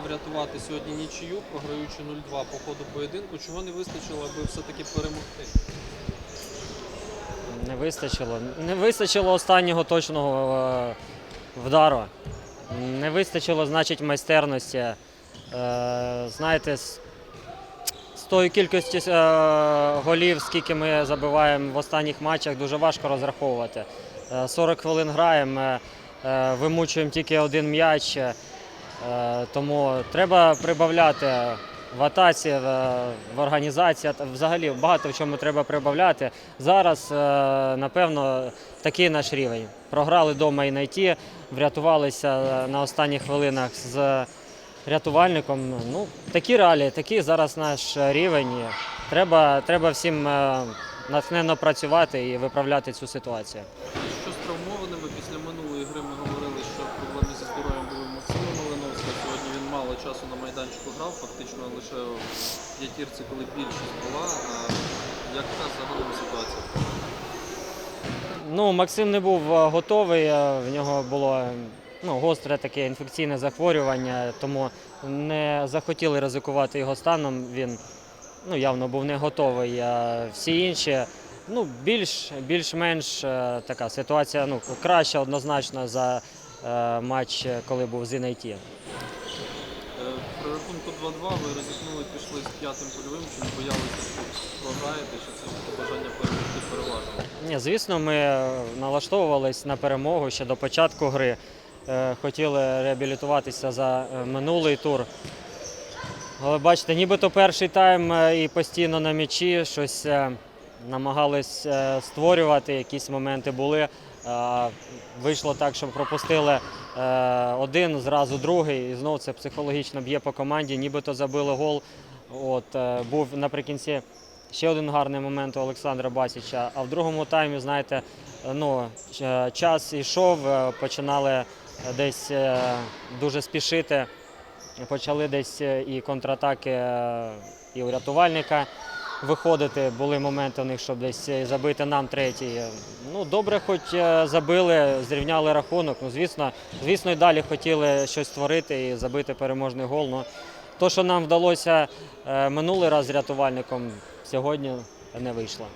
врятувати сьогодні нічию, програючи 0-2 по ходу поєдинку. Чого не вистачило, аби все-таки перемогти? Не вистачило. Не вистачило останнього точного е, вдару. Не вистачило, значить, майстерності. Е, знаєте, з, з тої кількості е, голів, скільки ми забиваємо в останніх матчах, дуже важко розраховувати. Е, 40 хвилин граємо, вимучуємо тільки один м'яч. Е, тому треба прибавляти в атаці, в, організації, взагалі багато в чому треба прибавляти. Зараз, е, напевно, такий наш рівень. Програли вдома і найти, врятувалися на останніх хвилинах з рятувальником. Ну, такі реалії, такий зараз наш рівень. Треба, треба всім е, натхненно працювати і виправляти цю ситуацію. Що з травмованими після минулої гри ми говорили, що проблеми зі здоров'ям були в Максима Малиновського. Сьогодні він мало часу на майданчику грав, фактично лише в п'ятірці, коли більшість була. А яка загалом ситуація? Ну, Максим не був готовий, в нього було ну, гостре таке інфекційне захворювання, тому не захотіли ризикувати його станом. Він ну, явно був не готовий. А всі інші, ну, більш, більш-менш е, така ситуація ну, краща однозначно за е, матч, коли був з Інайті. Е, При рахунку 2-2 ви ризикнули, пішли з п'ятим польовим, чи не боялися, що програєте, чи це бажання перемогти переважило? Ні, звісно, ми налаштовувались на перемогу ще до початку гри. Е, Хотіли реабілітуватися за е, минулий тур. Але бачите, нібито перший тайм і постійно на м'ячі щось намагались створювати, якісь моменти були. А Вийшло так, що пропустили е, один, зразу другий, і знову це психологічно б'є по команді, нібито забили гол. От, е, був наприкінці ще один гарний момент у Олександра Басіча. А в другому таймі, знаєте, е, ну, час йшов, е, починали е, десь е, дуже спішити. Почали десь е, і контратаки е, і у рятувальника виходити. Були моменти у них, щоб десь е, забити нам третій. Ну, добре, хоч е, забили, зрівняли рахунок. Ну, звісно, звісно, і далі хотіли щось створити і забити переможний гол. Ну, то, що нам вдалося е, минулий раз з рятувальником, сьогодні не вийшло.